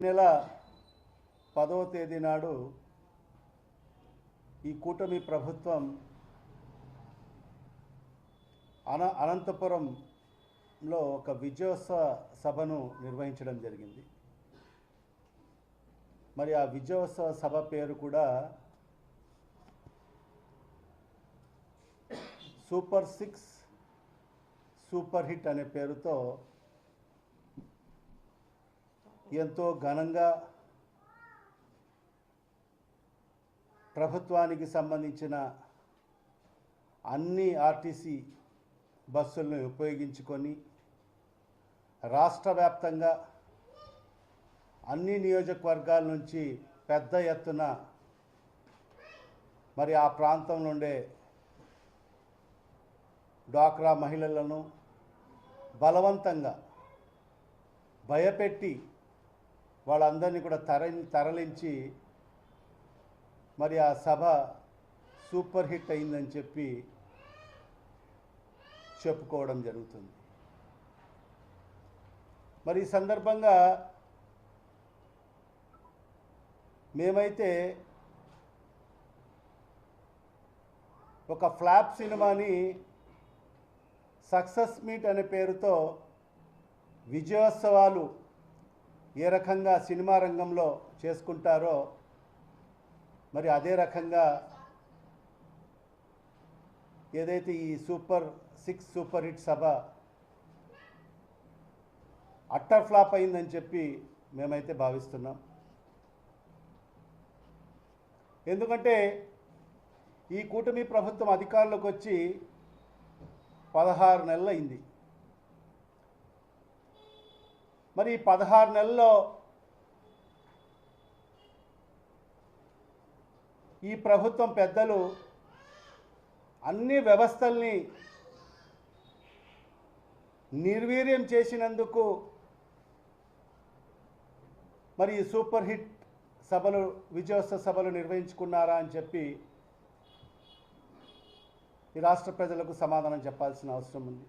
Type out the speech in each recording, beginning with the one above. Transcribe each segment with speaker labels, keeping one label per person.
Speaker 1: నెల పదవ తేదీ నాడు ఈ కూటమి ప్రభుత్వం అన అనంతపురంలో ఒక విజయోత్సవ సభను నిర్వహించడం జరిగింది. మరి ఆ విజయోత్సవ సభ పేరు కూడా సూపర్ సిక్స్ సూపర్ హిట్ అనే పేరుతో ఎంతో ఘనంగా ప్రభుత్వానికి సంబంధించిన అన్ని ఆర్టీసీ బస్సులను ఉపయోగించుకొని రాష్ట్ర వ్యాప్తంగా అన్ని నియోజకవర్గాల నుంచి పెద్ద ఎత్తున మరి ఆ ప్రాంతం నుండే డ్వాక్రా మహిళలను బలవంతంగా భయపెట్టి వాళ్ళందరినీ కూడా తర తరలించి మరి ఆ సభ సూపర్ హిట్ అయిందని చెప్పి చెప్పుకోవడం జరుగుతుంది. మరి ఈ సందర్భంగా మేమైతే ఒక ఫ్లాప్ సినిమాని సక్సెస్ మీట్ అనే పేరుతో విజయోత్సవాలు ఏ రకంగా సినిమా రంగంలో చేసుకుంటారో మరి అదే రకంగా ఏదైతే ఈ సూపర్ సిక్స్ సూపర్ హిట్ సభ అట్టర్ ఫ్లాప్ అయిందని చెప్పి మేమైతే భావిస్తున్నాం. ఎందుకంటే ఈ కూటమి ప్రభుత్వం అధికారంలోకి వచ్చి పదహారు నెలలు అయింది మరి ఈ పదహారు నెలల్లో ఈ ప్రభుత్వం పెద్దలు అన్ని వ్యవస్థల్ని నిర్వీర్యం చేసినందుకు మరి ఈ సూపర్ హిట్ సభలు విజయోత్సవ సభలు నిర్వహించుకున్నారా అని చెప్పి ఈ రాష్ట్ర ప్రజలకు సమాధానం చెప్పాల్సిన అవసరం ఉంది.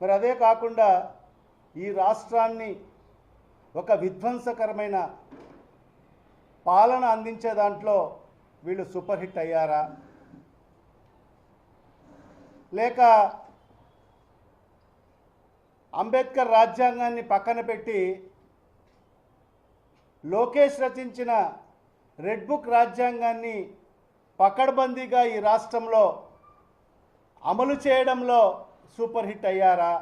Speaker 1: మరి అదే కాకుండా ఈ రాష్ట్రాన్ని ఒక విధ్వంసకరమైన పాలన అందించే దాంట్లో వీళ్ళు సూపర్ హిట్ అయ్యారా? లేక అంబేద్కర్ రాజ్యాంగాన్ని పక్కన పెట్టి లోకేష్ రచించిన రెడ్ బుక్ రాజ్యాంగాన్ని పకడ్బందీగా ఈ రాష్ట్రంలో అమలు చేయడంలో సూపర్ హిట్ అయ్యారా?